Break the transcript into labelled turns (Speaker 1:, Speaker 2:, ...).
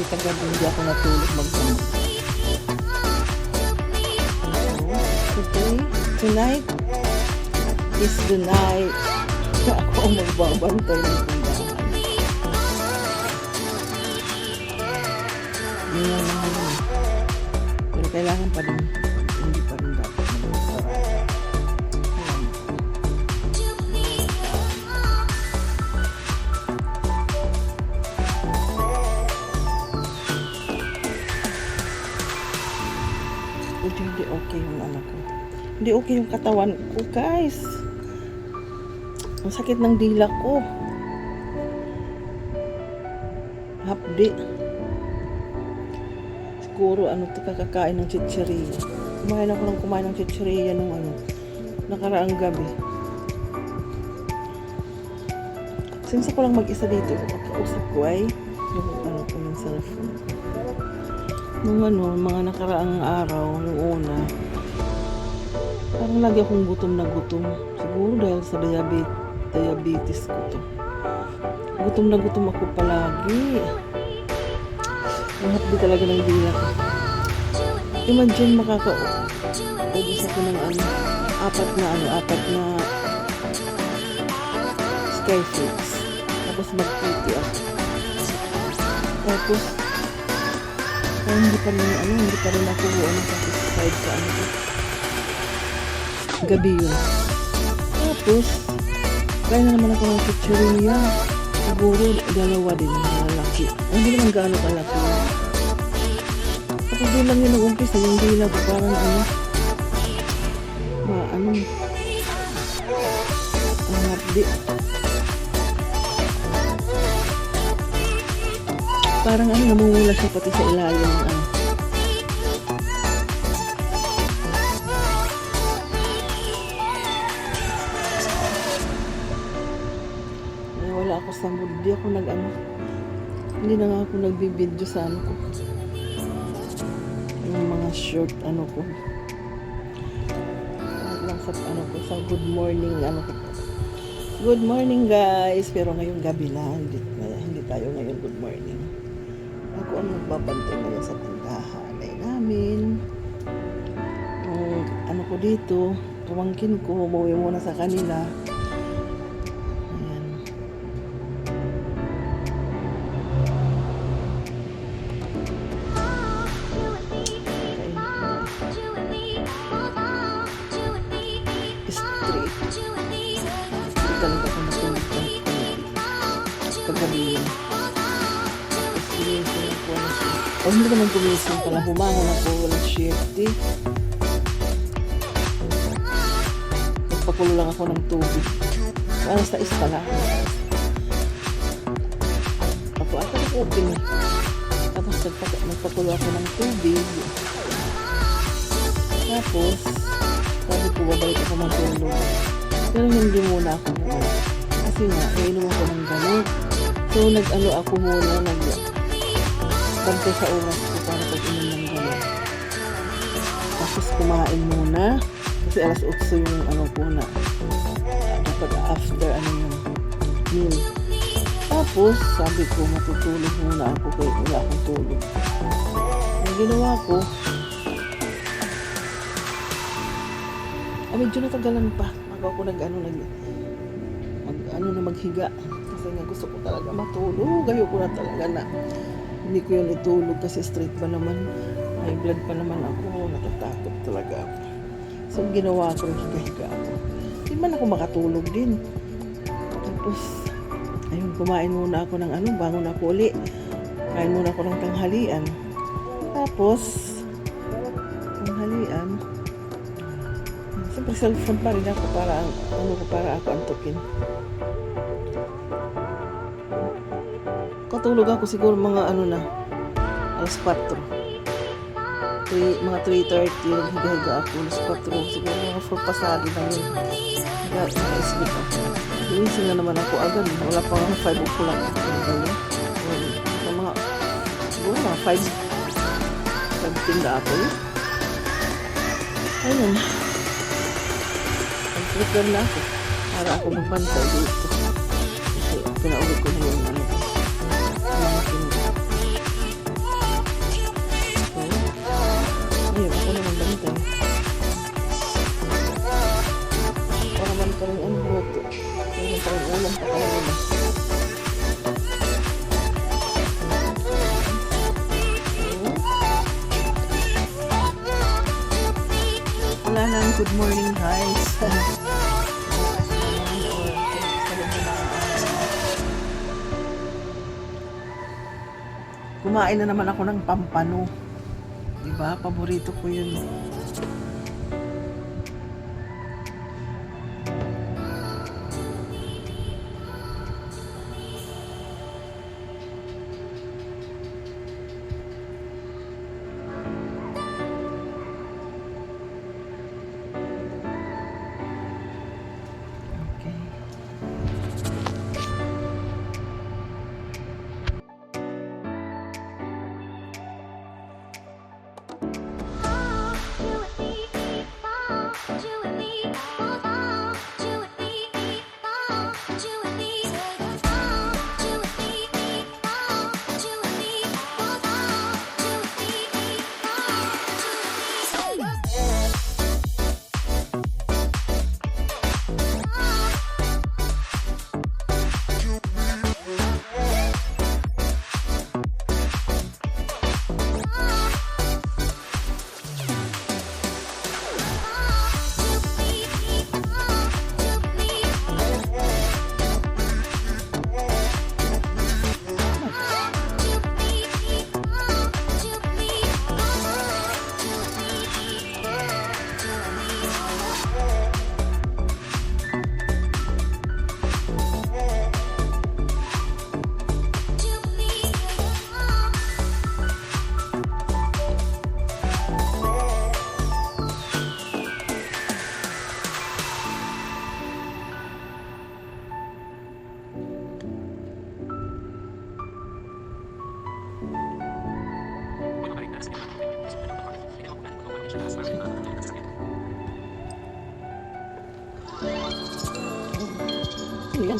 Speaker 1: Kasi kagabi hindi ako natulog magdamag. Today, tonight is the night na ako magbabantay ng tindahan. Yun. Pero kailangan pa rin, Hindi, hindi okay yung anak ko. Hindi okay yung katawan ko, guys. Ang sakit ng dila ko. Hapdi. Siguro, ano to, kakakain ng chichirya. Kumain ako ng kumain ng chichirya nung ano, nakaraang gabi. Since ako lang mag-isa dito, kakausap ko ay yung ano ko yung cellphone. Nung ano, mga nakaraang araw, yung una, parang lagi akong gutom na gutom. Siguro dahil sa diabetes, diabetes ko to. Gutom na gutom ako palagi. Ang hapdi talaga ng dila ko. Imagine makaka ubus ako ng ano, apat na ano, apat na skyflix. Tapos mag-PT ako. Tapos, ay, hindi pa rin, ano, hindi pa rin ako ano, satisfied sa ano ko. Gabi yun. Tapos, kaya na naman ako ng chichirya. Siguro, dalawa din, malaki. Hindi naman gaano kalaki. Tapos doon lang yun nag-umpisa, yung dila ko, parang ano, ma, ano, ang hapdi. Parang ano, namumula siya pati sa ilalim ng ano. Ay, wala ako sa mood. Di ako nag ano. Hindi na nga ako nagbibideo sa ano ko. Yung mga short ano ko. Lahat lang sa ano ko. Sa good morning ano ko. Good morning guys. Pero ngayong gabi na. Hindi, hindi tayo ngayon good morning. Ako ang magbabantay ngayon sa tindahan ay namin. Yung ano ko dito, pamangkin ko, umuwi muna sa kanila. Ayan. Street. Hindi talaga ako natulog ng kagabi yun. O hindi naman gumising pala. Humangon ako. Walang shift eh. Nagpakulo lang ako ng tubig. Para sa is pala. Ako ata nag-open eh. Tapos nagpa- nagpakulo ako ng tubig. Tapos, sabi ko babalik ako matulog. Pero hindi muna ako. Kasi nga, nainom ako ng gamot. So, nag-ano ako muna, nag bantay sa oras ko para pag-inom ng gamot. Tapos kumain muna. Kasi alas 8 yung ano ko na. Dapat after ano yung meal. Tapos, sabi ko, matutulog muna ako kaya wala akong tulog. Ang ginawa ko, ah, medyo natagalan pa. Bago ako nag, ano, nag, mag, ano na maghiga. Kasi nga gusto ko talaga matulog. Ayoko na talaga na hindi ko yun itulog kasi straight pa naman. High blood pa naman ako. Natatakot talaga ako. So, ginawa ko, higa-higa ako. Hindi man ako makatulog din. Tapos, ayun, kumain muna ako ng ano, bangon ako uli. Kain muna ako ng tanghalian. Tapos, tanghalian, Siyempre, cellphone pa rin ako para, ano para ako antukin. Katulog ako siguro mga ano na, alas 4. Three, mga 3.30, naghiga-higa ako, alas 4, siguro mga 4 pasado na yun. Higa, naka-sleep ako. Ginising na naman ako agad, wala pa mga 5 o'clock. Ano yun? Mga, siguro mga 5, 5 na ako yun. Ayun. Nag-prepare na ako para ako magbantay dito. Kasi pinaulit ko na yung ano Nang good morning guys. Kumain na naman ako ng pampano. Diba? Paborito ko yun. Bye. 你看